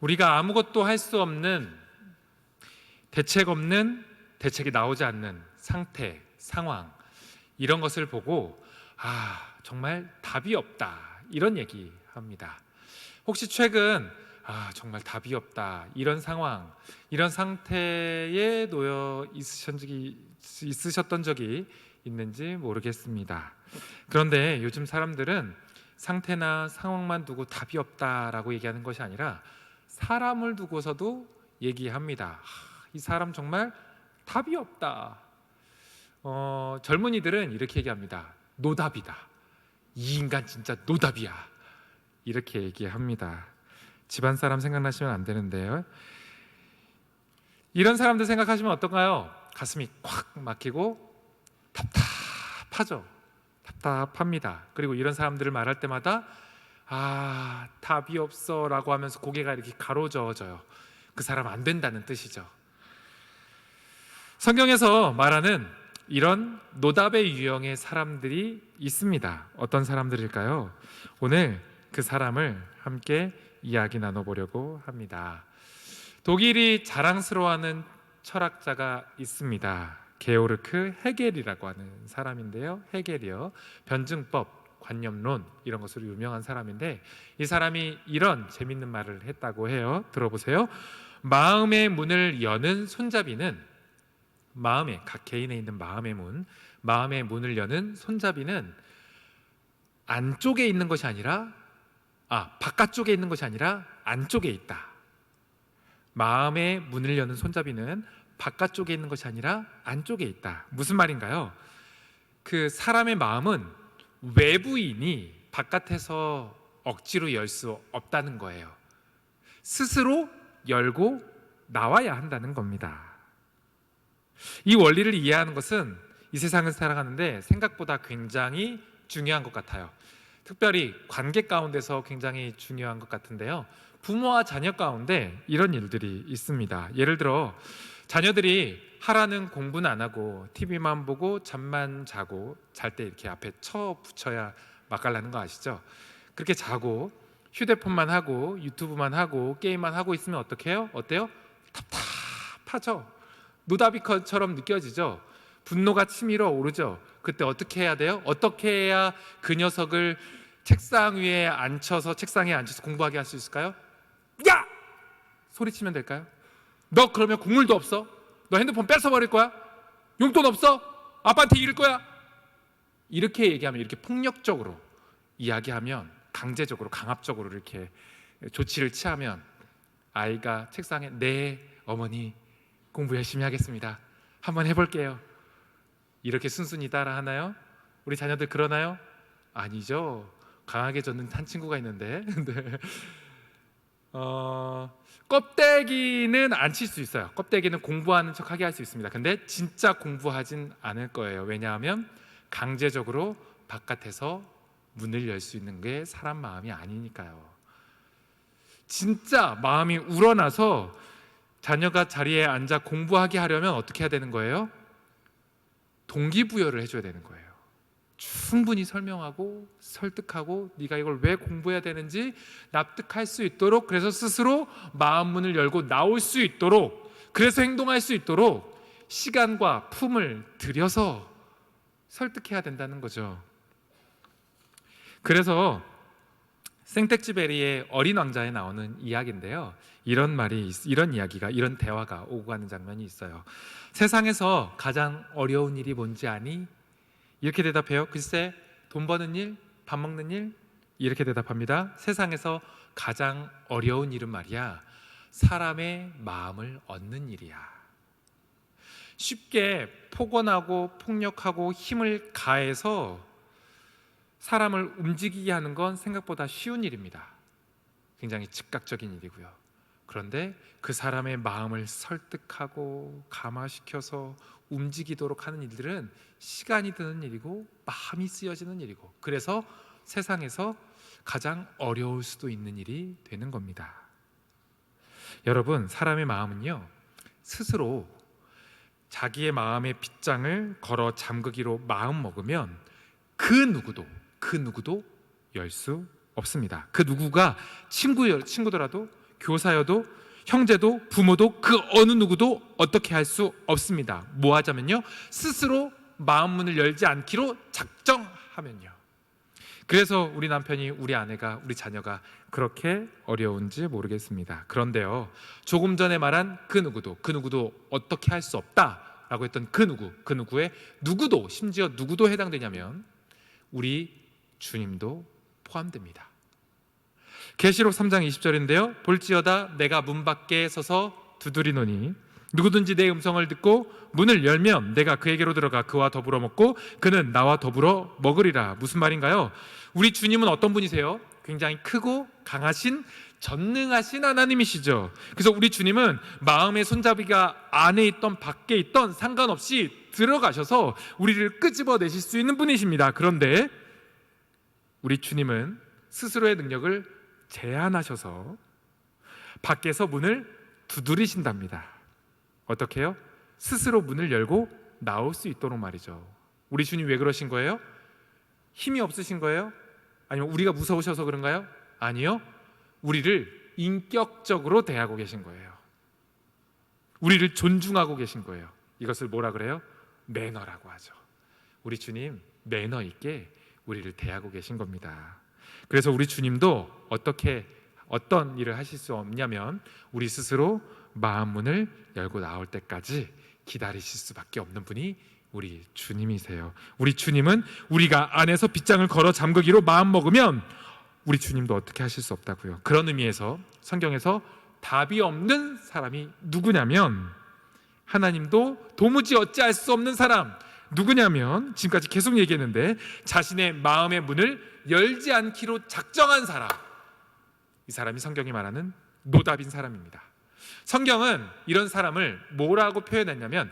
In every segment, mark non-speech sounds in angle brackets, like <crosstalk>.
우리가 아무것도 할 수 없는 대책 없는 대책이 나오지 않는 상태, 상황 이런 것을 보고 아 정말 답이 없다 이런 얘기 합니다. 혹시 최근 아 정말 답이 없다 이런 상황 이런 상태에 놓여 있으셨던 적이 있는지 모르겠습니다. 그런데 요즘 사람들은 상태나 상황만 두고 답이 없다라고 얘기하는 것이 아니라 사람을 두고서도 얘기합니다. 하, 이 사람 정말 답이 없다. 어, 젊은이들은 이렇게 얘기합니다. 노답이다. 이 인간 진짜 노답이야. 이렇게 얘기합니다. 집안 사람 생각나시면 안 되는데요. 이런 사람들 생각하시면 어떤가요? 가슴이 콱 막히고 답답하죠. 답답합니다. 그리고 이런 사람들을 말할 때마다 아 답이 없어라고 하면서 고개가 이렇게 가로저어져요. 그 사람 안 된다는 뜻이죠. 성경에서 말하는 이런 노답의 유형의 사람들이 있습니다. 어떤 사람들일까요? 오늘 그 사람을 함께 이야기 나눠보려고 합니다. 독일이 자랑스러워하는 철학자가 있습니다. 게오르크 헤겔이라고 하는 사람인데요. 헤겔이요. 변증법, 관념론 이런 것으로 유명한 사람인데 이 사람이 이런 재밌는 말을 했다고 해요. 들어보세요. 마음의 문을 여는 손잡이는 마음의 각 개인에 있는 마음의 문, 마음의 문을 여는 손잡이는 안쪽에 있는 것이 아니라 아, 바깥쪽에 있는 것이 아니라 안쪽에 있다. 마음의 문을 여는 손잡이는 바깥쪽에 있는 것이 아니라 안쪽에 있다. 무슨 말인가요? 그 사람의 마음은 외부인이 바깥에서 억지로 열 수 없다는 거예요. 스스로 열고 나와야 한다는 겁니다. 이 원리를 이해하는 것은 이 세상을 살아가는데 생각보다 굉장히 중요한 것 같아요. 특별히 관계 가운데서 굉장히 중요한 것 같은데요. 부모와 자녀 가운데 이런 일들이 있습니다. 예를 들어 자녀들이 하라는 공부는 안 하고 TV만 보고 잠만 자고 잘 때 이렇게 앞에 쳐 붙여야 맛깔나는 거 아시죠? 그렇게 자고 휴대폰만 하고 유튜브만 하고 게임만 하고 있으면 어떻게 해요? 어때요? 답답하죠. 노다비커처럼 느껴지죠. 분노가 치밀어 오르죠. 그때 어떻게 해야 돼요? 어떻게 해야 그 녀석을 책상 위에 앉혀서 책상에 앉혀서 공부하게 할 수 있을까요? 야! 소리치면 될까요? 너 그러면 국물도 없어? 너 핸드폰 뺏어버릴 거야? 용돈 없어? 아빠한테 이를 거야? 이렇게 얘기하면 이렇게 폭력적으로 이야기하면 강제적으로 강압적으로 이렇게 조치를 취하면 아이가 책상에 네 어머니 공부 열심히 하겠습니다. 한번 해볼게요. 이렇게 순순히 따라 하나요? 우리 자녀들 그러나요? 아니죠. 강하게 젖는 한 친구가 있는데 <laughs> 네. 어, 껍데기는 안 칠 수 있어요. 껍데기는 공부하는 척하게 할 수 있습니다. 근데 진짜 공부하진 않을 거예요. 왜냐하면 강제적으로 바깥에서 문을 열 수 있는 게 사람 마음이 아니니까요. 진짜 마음이 우러나서 자녀가 자리에 앉아 공부하게 하려면 어떻게 해야 되는 거예요? 동기부여를 해줘야 되는 거예요. 충분히 설명하고 설득하고 네가 이걸 왜 공부해야 되는지 납득할 수 있도록 그래서 스스로 마음 문을 열고 나올 수 있도록 그래서 행동할 수 있도록 시간과 품을 들여서 설득해야 된다는 거죠. 그래서 생텍쥐베리의 어린 왕자에 나오는 이야기인데요. 이런 말이 이런 이야기가 이런 대화가 오고 가는 장면이 있어요. 세상에서 가장 어려운 일이 뭔지 아니? 이렇게 대답해요. 글쎄, 돈 버는 일, 밥 먹는 일 이렇게 대답합니다. 세상에서 가장 어려운 일은 말이야. 사람의 마음을 얻는 일이야. 쉽게 폭언하고 폭력하고 힘을 가해서 사람을 움직이게 하는 건 생각보다 쉬운 일입니다. 굉장히 즉각적인 일이고요. 그런데 그 사람의 마음을 설득하고 감화시켜서 움직이도록 하는 일들은 시간이 드는 일이고 마음이 쓰여지는 일이고 그래서 세상에서 가장 어려울 수도 있는 일이 되는 겁니다. 여러분, 사람의 마음은요, 스스로 자기의 마음의 빗장을 걸어 잠그기로 마음 먹으면 그 누구도 그 누구도 열 수 없습니다. 그 누구가 친구 친구더라도 교사여도 형제도 부모도 그 어느 누구도 어떻게 할 수 없습니다. 뭐 하자면요. 스스로 마음 문을 열지 않기로 작정하면요. 그래서 우리 남편이 우리 아내가 우리 자녀가 그렇게 어려운지 모르겠습니다. 그런데요. 조금 전에 말한 그 누구도 그 누구도 어떻게 할 수 없다라고 했던 그 누구 그 누구의 누구도 심지어 누구도 해당되냐면 우리 주님도 포함됩니다. 계시록 3장 20절인데요. 볼지어다 내가 문 밖에 서서 두드리노니 누구든지 내 음성을 듣고 문을 열면 내가 그에게로 들어가 그와 더불어 먹고 그는 나와 더불어 먹으리라. 무슨 말인가요? 우리 주님은 어떤 분이세요? 굉장히 크고 강하신 전능하신 하나님이시죠. 그래서 우리 주님은 마음의 손잡이가 안에 있던 밖에 있던 상관없이 들어가셔서 우리를 끄집어 내실 수 있는 분이십니다. 그런데 우리 주님은 스스로의 능력을 제한하셔서 밖에서 문을 두드리신답니다. 어떻게 해요? 스스로 문을 열고 나올 수 있도록 말이죠. 우리 주님 왜 그러신 거예요? 힘이 없으신 거예요? 아니면 우리가 무서우셔서 그런가요? 아니요. 우리를 인격적으로 대하고 계신 거예요. 우리를 존중하고 계신 거예요. 이것을 뭐라 그래요? 매너라고 하죠. 우리 주님 매너 있게 우리를 대하고 계신 겁니다. 그래서 우리 주님도 어떻게 어떤 일을 하실 수 없냐면 우리 스스로 마음 문을 열고 나올 때까지 기다리실 수밖에 없는 분이 우리 주님이세요. 우리 주님은 우리가 안에서 빗장을 걸어 잠그기로 마음 먹으면 우리 주님도 어떻게 하실 수 없다고요. 그런 의미에서 성경에서 답이 없는 사람이 누구냐면 하나님도 도무지 어찌할 수 없는 사람 누구냐면 지금까지 계속 얘기했는데 자신의 마음의 문을 열지 않기로 작정한 사람 이 사람이 성경이 말하는 노답인 사람입니다. 성경은 이런 사람을 뭐라고 표현했냐면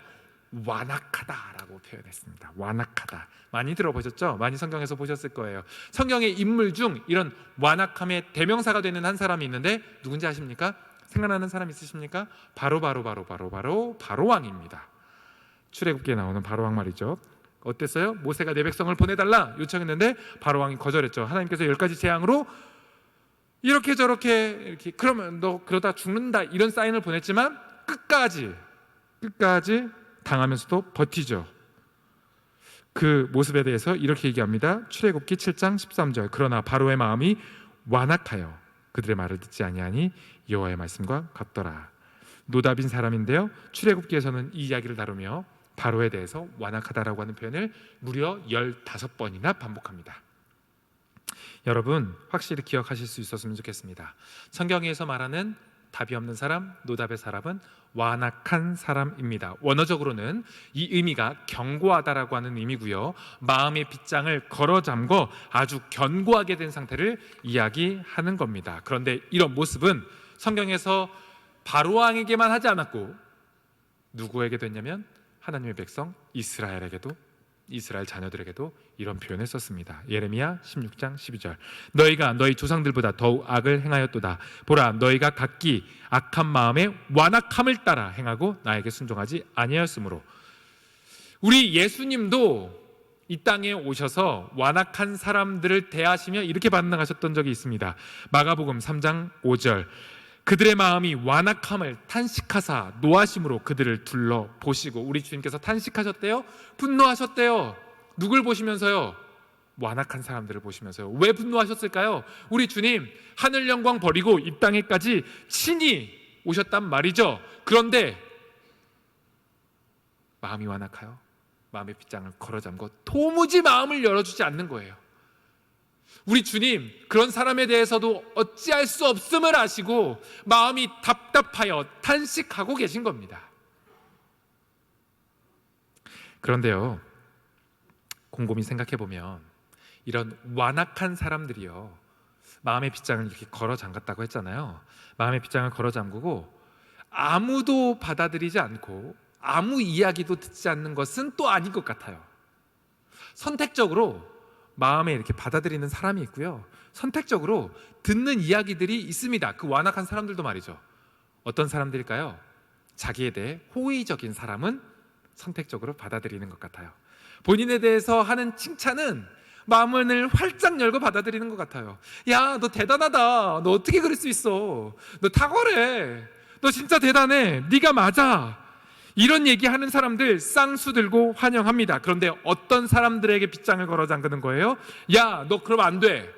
완악하다라고 표현했습니다. 완악하다. 많이 들어보셨죠? 많이 성경에서 보셨을 거예요. 성경의 인물 중 이런 완악함의 대명사가 되는 한 사람이 있는데 누군지 아십니까? 생각나는 사람 있으십니까? 바로 바로 바로 바로 바로 바로 왕입니다. 출애굽기에 나오는 바로 왕 말이죠. 어땠어요? 모세가 내 백성을 보내달라 요청했는데 바로 왕이 거절했죠. 하나님께서 열 가지 재앙으로 이렇게 저렇게 이렇게 그러면 너 그러다 죽는다 이런 사인을 보냈지만 끝까지 끝까지 당하면서도 버티죠. 그 모습에 대해서 이렇게 얘기합니다. 출애굽기 7장 13절. 그러나 바로의 마음이 완악하여 그들의 말을 듣지 아니하니 여호와의 말씀과 같더라. 노답인 사람인데요. 출애굽기에서는 이 이야기를 다루며 바로에 대해서 완악하다라고 하는 표현을 무려 15번이나 반복합니다. 여러분 확실히 기억하실 수 있었으면 좋겠습니다. 성경에서 말하는 답이 없는 사람, 노답의 사람은 완악한 사람입니다. 원어적으로는 이 의미가 견고하다라고 하는 의미고요. 마음의 빗장을 걸어 잠궈 아주 견고하게 된 상태를 이야기하는 겁니다. 그런데 이런 모습은 성경에서 바로 왕에게만 하지 않았고 누구에게 됐냐면 하나님의 백성 이스라엘에게도 이스라엘 자녀들에게도 이런 표현을 썼습니다. 예레미야 16장 12절. 너희가 너희 조상들보다 더욱 악을 행하였도다. 보라 너희가 각기 악한 마음에 완악함을 따라 행하고 나에게 순종하지 아니하였으므로 우리 예수님도 이 땅에 오셔서 완악한 사람들을 대하시며 이렇게 반응하셨던 적이 있습니다. 마가복음 3장 5절. 그들의 마음이 완악함을 탄식하사 노하심으로 그들을 둘러 보시고 우리 주님께서 탄식하셨대요. 분노하셨대요. 누굴 보시면서요? 완악한 사람들을 보시면서요. 왜 분노하셨을까요? 우리 주님 하늘 영광 버리고 이 땅에까지 친히 오셨단 말이죠. 그런데 마음이 완악하여 마음의 빗장을 걸어 잠고 도무지 마음을 열어주지 않는 거예요. 우리 주님 그런 사람에 대해서도 어찌할 수 없음을 아시고 마음이 답답하여 탄식하고 계신 겁니다. 그런데요, 곰곰이 생각해 보면 이런 완악한 사람들이요 마음의 빗장을 이렇게 걸어 잠갔다고 했잖아요. 마음의 빗장을 걸어 잠그고 아무도 받아들이지 않고 아무 이야기도 듣지 않는 것은 또 아닌 것 같아요. 선택적으로 마음에 이렇게 받아들이는 사람이 있고요. 선택적으로 듣는 이야기들이 있습니다. 그 완악한 사람들도 말이죠. 어떤 사람들일까요? 자기에 대해 호의적인 사람은 선택적으로 받아들이는 것 같아요. 본인에 대해서 하는 칭찬은 마음을 활짝 열고 받아들이는 것 같아요. 야, 너 대단하다. 너 어떻게 그럴 수 있어? 너 탁월해. 너 진짜 대단해. 네가 맞아. 이런 얘기하는 사람들 쌍수 들고 환영합니다. 그런데 어떤 사람들에게 빗장을 걸어 잠그는 거예요? 야, 너 그러면 안 돼.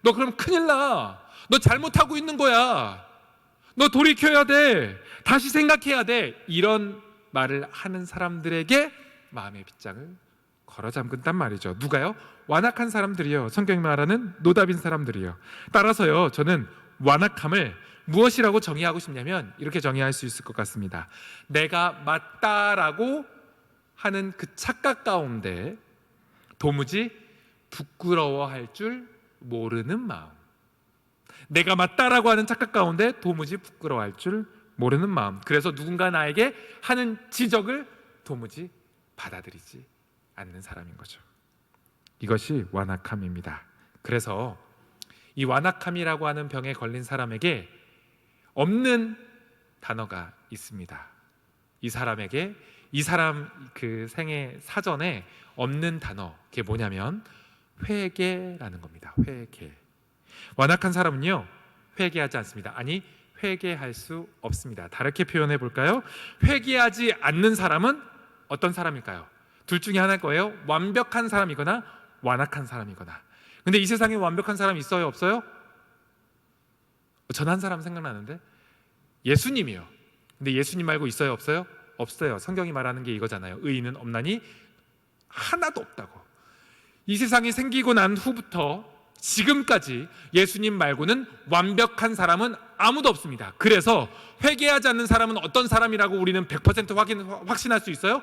너 그럼 큰일 나. 너 잘못하고 있는 거야. 너 돌이켜야 돼. 다시 생각해야 돼. 이런 말을 하는 사람들에게 마음의 빗장을 걸어 잠근단 말이죠. 누가요? 완악한 사람들이요. 성경이 말하는 노답인 사람들이요. 따라서요, 저는 완악함을 무엇이라고 정의하고 싶냐면 이렇게 정의할 수 있을 것 같습니다. 내가 맞다라고 하는 그 착각 가운데 도무지 부끄러워할 줄 모르는 마음. 내가 맞다라고 하는 착각 가운데 도무지 부끄러워할 줄 모르는 마음. 그래서 누군가 나에게 하는 지적을 도무지 받아들이지 않는 사람인 거죠. 이것이 완악함입니다. 그래서 이 완악함이라고 하는 병에 걸린 사람에게 없는 단어가 있습니다. 이 사람에게 이 사람 그 생애 사전에 없는 단어 그게 뭐냐면 회개라는 겁니다. 회개. 완악한 사람은요 회개하지 않습니다. 아니 회개할 수 없습니다. 다르게 표현해 볼까요? 회개하지 않는 사람은 어떤 사람일까요? 둘 중에 하나일 거예요. 완벽한 사람이거나 완악한 사람이거나. 근데 이 세상에 완벽한 사람 있어요, 없어요? 전 한 사람 생각나는데 예수님이요. 근데 예수님 말고 있어요, 없어요? 없어요. 성경이 말하는 게 이거잖아요. 의인은 없나니 하나도 없다고. 이 세상이 생기고 난 후부터 지금까지 예수님 말고는 완벽한 사람은 아무도 없습니다. 그래서 회개하지 않는 사람은 어떤 사람이라고 우리는 100% 확인, 확신할 수 있어요?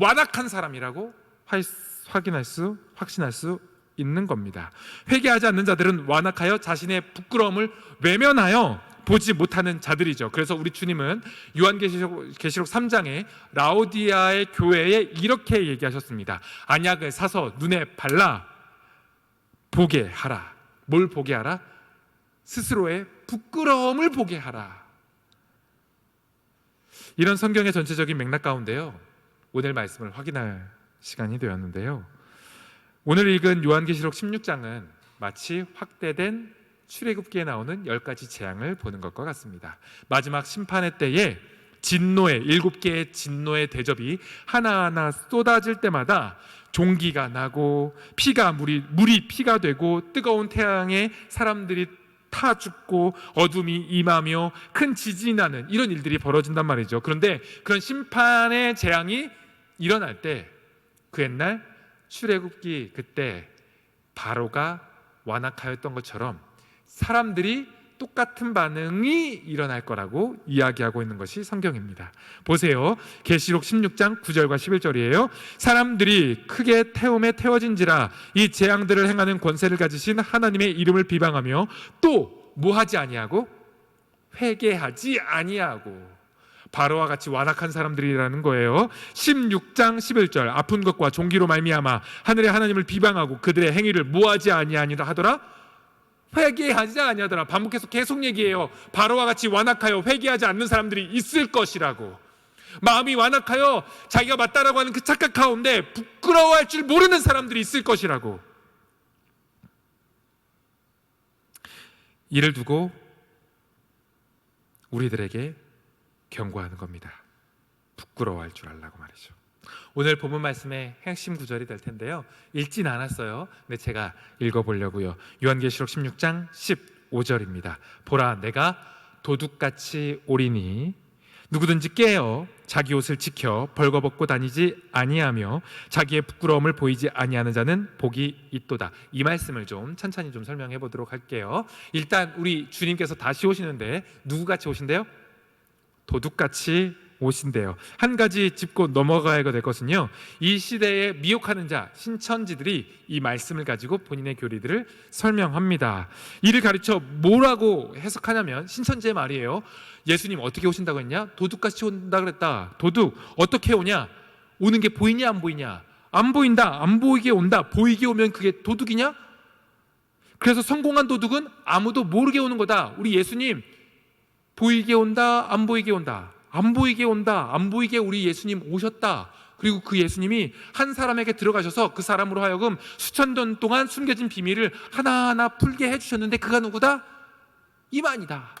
완악한 사람이라고 할- 확인할 수, 확신할 수 있는 겁니다. 회개하지 않는 자들은 완악하여 자신의 부끄러움을 외면하여 보지 못하는 자들이죠. 그래서 우리 주님은 요한계시록 계시록 3장에 라오디아의 교회에 이렇게 얘기하셨습니다. 안약을 사서 눈에 발라 보게 하라. 뭘 보게 하라? 스스로의 부끄러움을 보게 하라. 이런 성경의 전체적인 맥락 가운데요. 오늘 말씀을 확인할 시간이 되었는데요. 오늘 읽은 요한계시록 16장은 마치 확대된 출애굽기에 나오는 열 가지 재앙을 보는 것과 같습니다. 마지막 심판의 때에 진노의 일곱 개의 진노의 대접이 하나하나 쏟아질 때마다 종기가 나고 피가 물이 물이 피가 되고 뜨거운 태양에 사람들이 타 죽고 어둠이 임하며 큰 지진이 나는 이런 일들이 벌어진단 말이죠. 그런데 그런 심판의 재앙이 일어날 때 그 옛날 출애굽기 그때 바로가 완악하였던 것처럼 사람들이 똑같은 반응이 일어날 거라고 이야기하고 있는 것이 성경입니다. 보세요. 계시록 16장 9절과 11절이에요. 사람들이 크게 태움에 태워진지라 이 재앙들을 행하는 권세를 가지신 하나님의 이름을 비방하며 또 뭐 하지 아니하고 회개하지 아니하고 바로와 같이 완악한 사람들이라는 거예요. 16장 11절 아픈 것과 종기로 말미암아 하늘의 하나님을 비방하고 그들의 행위를 모하지 아니하니라 하더라. 회개하지 아니하더라. 반복해서 계속 얘기해요. 바로와 같이 완악하여 회개하지 않는 사람들이 있을 것이라고. 마음이 완악하여 자기가 맞다라고 하는 그 착각 가운데 부끄러워할 줄 모르는 사람들이 있을 것이라고. 이를 두고 우리들에게 경고하는 겁니다. 부끄러워할 줄 알라고 말이죠. 오늘 본문 말씀의 핵심 구절이 될 텐데요. 읽진 않았어요. 근데 제가 읽어보려고요. 요한계시록 16장 15절입니다. 보라, 내가 도둑같이 오리니 누구든지 깨어 자기 옷을 지켜 벌거벗고 다니지 아니하며 자기의 부끄러움을 보이지 아니하는 자는 복이 있도다. 이 말씀을 좀 천천히 좀 설명해 보도록 할게요. 일단 우리 주님께서 다시 오시는데 누구같이 오신대요? 도둑같이 오신대요. 한 가지 짚고 넘어가야 될 것은요. 이 시대에 미혹하는 자 신천지들이 이 말씀을 가지고 본인의 교리들을 설명합니다. 이를 가르쳐 뭐라고 해석하냐면 신천지의 말이에요. 예수님 어떻게 오신다고 했냐? 도둑같이 온다 그랬다. 도둑 어떻게 오냐? 오는 게 보이냐 안 보이냐? 안 보인다. 안 보이게 온다. 보이게 오면 그게 도둑이냐? 그래서 성공한 도둑은 아무도 모르게 오는 거다. 우리 예수님 보이게 온다, 안 보이게 온다. 안 보이게 온다, 안 보이게 우리 예수님 오셨다. 그리고 그 예수님이 한 사람에게 들어가셔서 그 사람으로 하여금 수천 년 동안 숨겨진 비밀을 하나하나 풀게 해주셨는데 그가 누구다? 이만이다.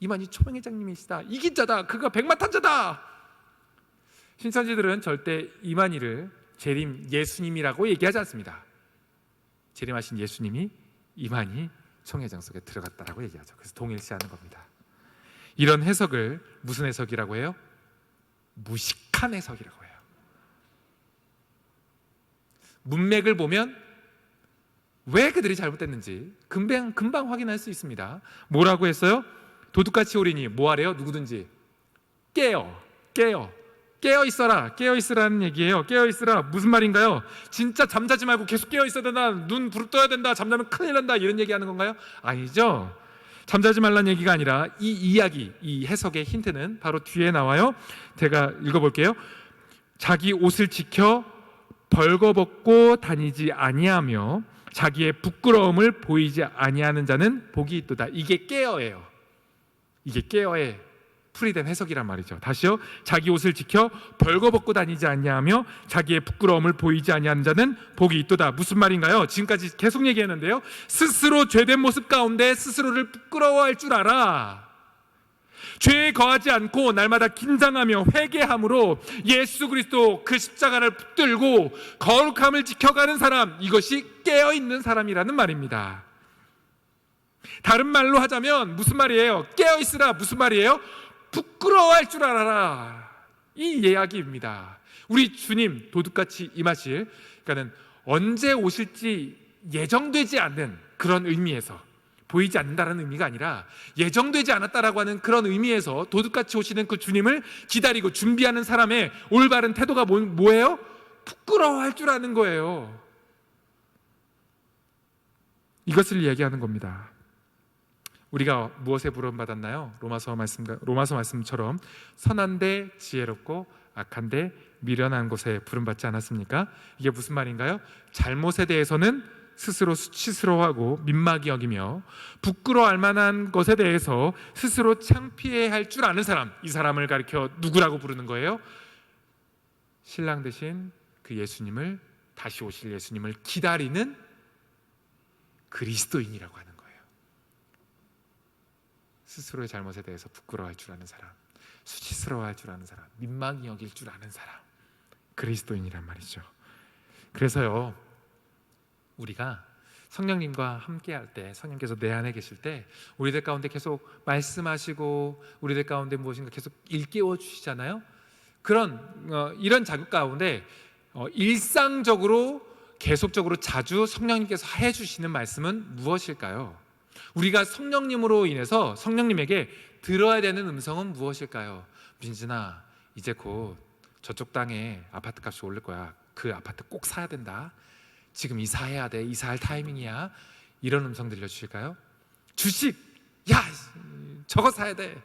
이만희 초명회장님이시다. 이기자다. 그가 백마탄자다. 신천지들은 절대 이만희를 재림 예수님이라고 얘기하지 않습니다. 재림하신 예수님이 이만희 총회장 속에 들어갔다라고 얘기하죠. 그래서 동일시하는 겁니다. 이런 해석을 무슨 해석이라고 해요? 무식한 해석이라고 해요. 문맥을 보면 왜 그들이 잘못됐는지 금방 금방 확인할 수 있습니다. 뭐라고 했어요? 도둑같이 오리니 뭐하래요? 누구든지 깨어 깨어 깨어 있어라 깨어 있으라는 얘기예요. 깨어 있으라 무슨 말인가요? 진짜 잠자지 말고 계속 깨어 있어야 된다. 눈 부릅떠야 된다. 잠자면 큰일 난다. 이런 얘기하는 건가요? 아니죠. 잠자지 말란 얘기가 아니라 이 이야기, 이 해석의 힌트는 바로 뒤에 나와요. 제가 읽어볼게요. 자기 옷을 지켜 벌거벗고 다니지 아니하며 자기의 부끄러움을 보이지 아니하는 자는 복이 있도다. 이게 깨어예요. 이게 깨어의 풀이된 해석이란 말이죠. 다시요. 자기 옷을 지켜 벌거벗고 다니지 아니하며 자기의 부끄러움을 보이지 아니하는 자는 복이 있도다. 무슨 말인가요? 지금까지 계속 얘기했는데요. 스스로 죄된 모습 가운데 스스로를 부끄러워할 줄 알아. 죄에 거하지 않고 날마다 긴장하며 회개함으로 예수 그리스도 그 십자가를 붙들고 거룩함을 지켜가는 사람 이것이 깨어 있는 사람이라는 말입니다. 다른 말로 하자면 무슨 말이에요? 깨어 있으라 무슨 말이에요? 부끄러워할 줄 알아라. 이 이야기입니다. 우리 주님 도둑같이 임하실 그러니까는 언제 오실지 예정되지 않는 그런 의미에서 보이지 않는다라는 의미가 아니라 예정되지 않았다라고 하는 그런 의미에서 도둑같이 오시는 그 주님을 기다리고 준비하는 사람의 올바른 태도가 뭐, 뭐예요? 부끄러워할 줄 아는 거예요. 이것을 이야기하는 겁니다. 우리가 무엇에 부름받았나요? 로마서 말씀 로마서 말씀처럼 선한데 지혜롭고 악한데 미련한 곳에 부름받지 않았습니까? 이게 무슨 말인가요? 잘못에 대해서는 스스로 수치스러워하고 민망히 여기며 부끄러워할 만한 것에 대해서 스스로 창피해 할 줄 아는 사람 이 사람을 가리켜 누구라고 부르는 거예요? 신랑 대신 그 예수님을 다시 오실 예수님을 기다리는 그리스도인이라고 하는. 스스로의 잘못에 대해서 부끄러워할 줄 아는 사람, 수치스러워할 줄 아는 사람, 민망히 여길 줄 아는 사람, 그리스도인이란 말이죠. 그래서요, 우리가 성령님과 함께할 때, 성령께서 내 안에 계실 때, 우리들 가운데 계속 말씀하시고, 우리들 가운데 무엇인가 계속 일깨워 주시잖아요. 그런 어, 이런 자극 가운데 어, 일상적으로 계속적으로 자주 성령님께서 해 주시는 말씀은 무엇일까요? 우리가 성령님으로 인해서 성령님에게 들어야 되는 음성은 무엇일까요? 민진아, 이제 곧 저쪽 땅에 아파트 값이 오를 거야. 그 아파트 꼭 사야 된다. 지금 이사해야 돼. 이사할 타이밍이야. 이런 음성 들려주실까요? 주식, 야, 저거 사야 돼.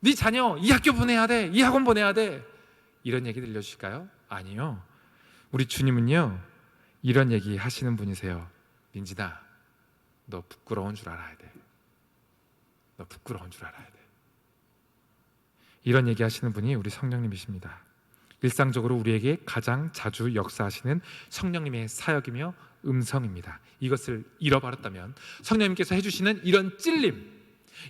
네 자녀 이 학교 보내야 돼. 이 학원 보내야 돼. 이런 얘기 들려주실까요? 아니요. 우리 주님은요 이런 얘기 하시는 분이세요. 민지다, 너 부끄러운 줄 알아야 돼. 너 부끄러운 줄 알아야 돼. 이런 얘기 하시는 분이 우리 성령님이십니다. 일상적으로 우리에게 가장 자주 역사하시는 성령님의 사역이며 음성입니다. 이것을 잃어버렸다면 성령님께서 해주시는 이런 찔림,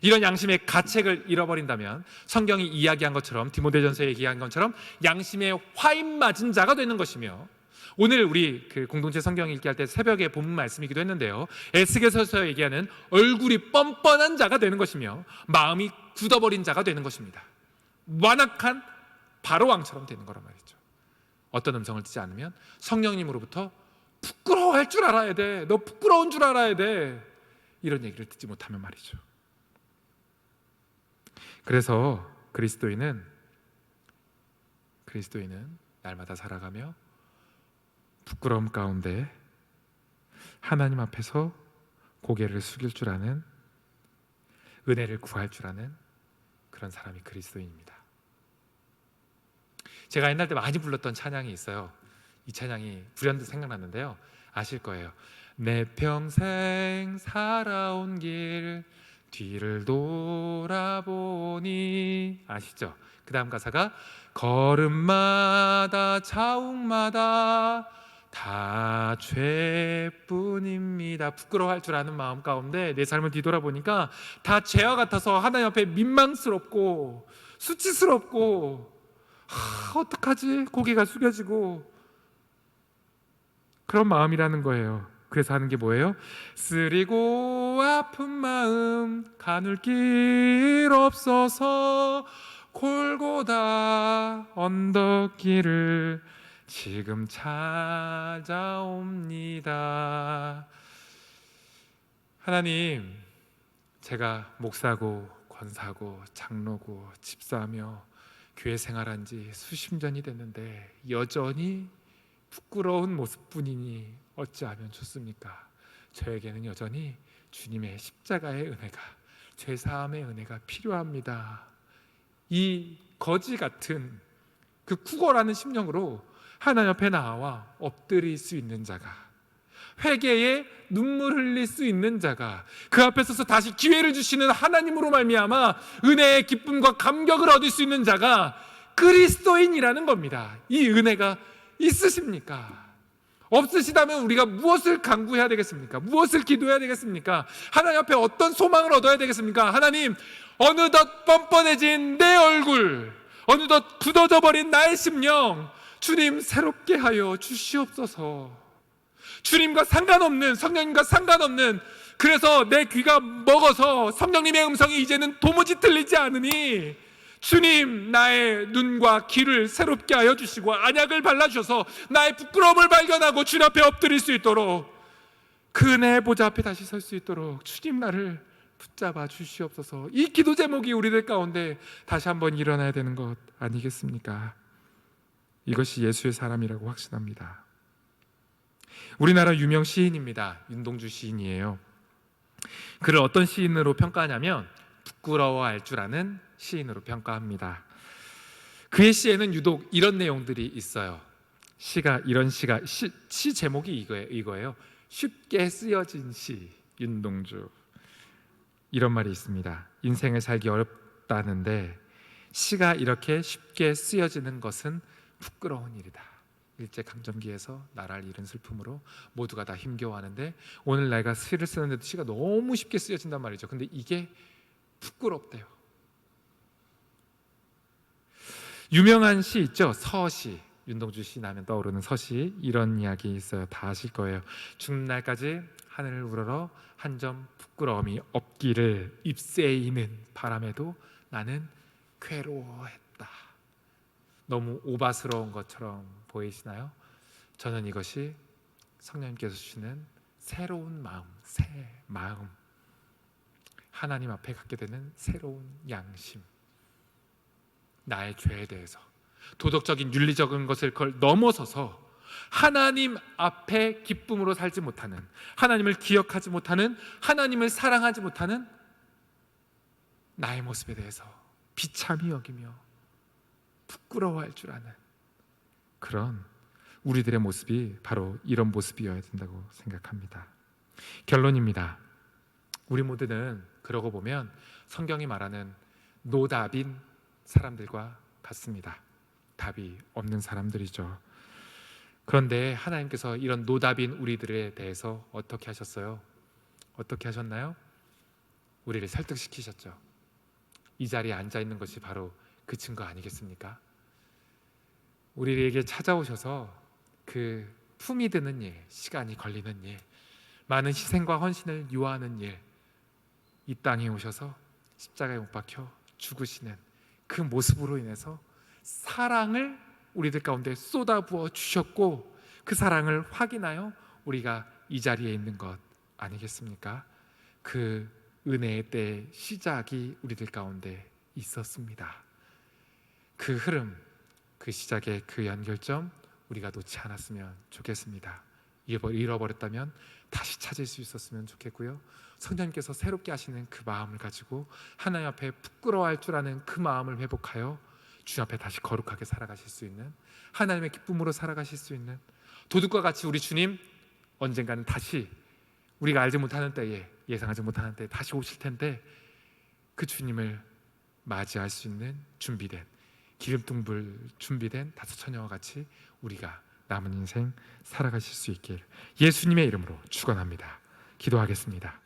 이런 양심의 가책을 잃어버린다면 성경이 이야기한 것처럼 디모데전서에 얘기한 것처럼 양심의 화인 맞은 자가 되는 것이며 오늘 우리 그 공동체 성경 읽기 할 때 새벽에 본문 말씀이기도 했는데요. 에스겔서서 얘기하는 얼굴이 뻔뻔한 자가 되는 것이며 마음이 굳어버린 자가 되는 것입니다. 완악한 바로 왕처럼 되는 거란 말이죠. 어떤 음성을 듣지 않으면 성령님으로부터 부끄러워할 줄 알아야 돼. 너 부끄러운 줄 알아야 돼. 이런 얘기를 듣지 못하면 말이죠. 그래서 그리스도인은 그리스도인은 날마다 살아가며 부끄러움 가운데 하나님 앞에서 고개를 숙일 줄 아는 은혜를 구할 줄 아는 그런 사람이 그리스도인입니다. 제가 옛날 때 많이 불렀던 찬양이 있어요. 이 찬양이 불현듯 생각났는데요. 아실 거예요. 내 평생 살아온 길 뒤를 돌아보니 아시죠? 그 다음 가사가 걸음마다 자욱마다 다 죄뿐입니다. 부끄러워할 줄 아는 마음 가운데 내 삶을 뒤돌아보니까 다 죄와 같아서 하나님 앞에 민망스럽고 수치스럽고 하, 어떡하지? 고개가 숙여지고 그런 마음이라는 거예요. 그래서 하는 게 뭐예요? 쓰리고 아픈 마음 가눌 길 없어서 골고다 언덕길을 지금 찾아옵니다. 하나님, 제가 목사고 권사고 장로고 집사하며 교회 생활한 지 수십 년이 됐는데 여전히 부끄러운 모습뿐이니 어찌하면 좋습니까? 저에게는 여전히 주님의 십자가의 은혜가 죄 사함의 은혜가 필요합니다. 이 거지 같은 그 쿠거라는 심령으로 하나님 앞에 나와 엎드릴 수 있는 자가 회개에 눈물 흘릴 수 있는 자가 그 앞에 서서 다시 기회를 주시는 하나님으로 말미암아 은혜의 기쁨과 감격을 얻을 수 있는 자가 그리스도인이라는 겁니다. 이 은혜가 있으십니까? 없으시다면 우리가 무엇을 간구해야 되겠습니까? 무엇을 기도해야 되겠습니까? 하나님 앞에 어떤 소망을 얻어야 되겠습니까? 하나님, 어느덧 뻔뻔해진 내 얼굴, 어느덧 굳어져 버린 나의 심령, 주님 새롭게 하여 주시옵소서. 주님과 상관없는 성령님과 상관없는 그래서 내 귀가 먹어서 성령님의 음성이 이제는 도무지 들리지 않으니 주님 나의 눈과 귀를 새롭게 하여 주시고 안약을 발라 주셔서 나의 부끄러움을 발견하고 주님 앞에 엎드릴 수 있도록 그내 보좌 앞에 다시 설 수 있도록 주님 나를 붙잡아 주시옵소서. 이 기도 제목이 우리들 가운데 다시 한번 일어나야 되는 것 아니겠습니까? 이것이 예수의 사람이라고 확신합니다. 우리나라 유명 시인입니다. 윤동주 시인이에요. 그를 어떤 시인으로 평가하냐면 부끄러워할 줄 아는 시인으로 평가합니다. 그의 시에는 유독 이런 내용들이 있어요. 시가 이런 시가 시, 시 제목이 이거예요. 이거예요. 쉽게 쓰여진 시 윤동주 이런 말이 있습니다. 인생을 살기 어렵다는데 시가 이렇게 쉽게 쓰여지는 것은 부끄러운 일이다. 일제 강점기에서 나라를 잃은 슬픔으로 모두가 다 힘겨워하는데 오늘 내가 시를 쓰는데도 시가 너무 쉽게 쓰여진단 말이죠. 근데 이게 부끄럽대요. 유명한 시 있죠. 서시. 윤동주 시 나면 떠오르는 서시 이런 이야기 있어요. 다 아실 거예요. 죽는 날까지 하늘을 우러러 한 점 부끄러움이 없기를 잎새이는 바람에도 나는 괴로워했다. 너무 오바스러운 것처럼 보이시나요? 저는 이것이 성령님께서 주시는 새로운 마음, 새 마음. 하나님 앞에 갖게 되는 새로운 양심. 나의 죄에 대해서 도덕적인 윤리적인 것을 그걸 넘어서서 하나님 앞에 기쁨으로 살지 못하는 하나님을 기억하지 못하는 하나님을 사랑하지 못하는 나의 모습에 대해서 비참히 여기며 부끄러워할 줄 아는 그런 우리들의 모습이 바로 이런 모습이어야 된다고 생각합니다. 결론입니다. 우리 모두는 그러고 보면 성경이 말하는 노답인 사람들과 같습니다. 답이 없는 사람들이죠. 그런데 하나님께서 이런 노답인 우리들에 대해서 어떻게 하셨어요? 어떻게 하셨나요? 우리를 설득시키셨죠. 이 자리에 앉아 있는 것이 바로 그 증거 아니겠습니까? 우리에게 찾아오셔서 그 품이 드는 일, 시간이 걸리는 일, 많은 희생과 헌신을 요하는 일, 이 땅에 오셔서 십자가에 못 박혀 죽으시는 그 모습으로 인해서 사랑을 우리들 가운데 쏟아부어 주셨고 그 사랑을 확인하여 우리가 이 자리에 있는 것 아니겠습니까? 그 은혜의 때 시작이 우리들 가운데 있었습니다. 그 흐름, 그 시작의 그 연결점 우리가 놓지 않았으면 좋겠습니다. 잃어버렸다면 다시 찾을 수 있었으면 좋겠고요. 성령님께서 새롭게 하시는 그 마음을 가지고 하나님 앞에 부끄러워할 줄 아는 그 마음을 회복하여 주 앞에 다시 거룩하게 살아가실 수 있는 하나님의 기쁨으로 살아가실 수 있는 도둑과 같이 우리 주님 언젠가는 다시 우리가 알지 못하는 때에 예상하지 못하는 때에 다시 오실 텐데 그 주님을 맞이할 수 있는 준비된 기름뚱불 준비된 다섯 처녀와 같이 우리가 남은 인생 살아가실 수 있길 예수님의 이름으로 축원합니다. 기도하겠습니다.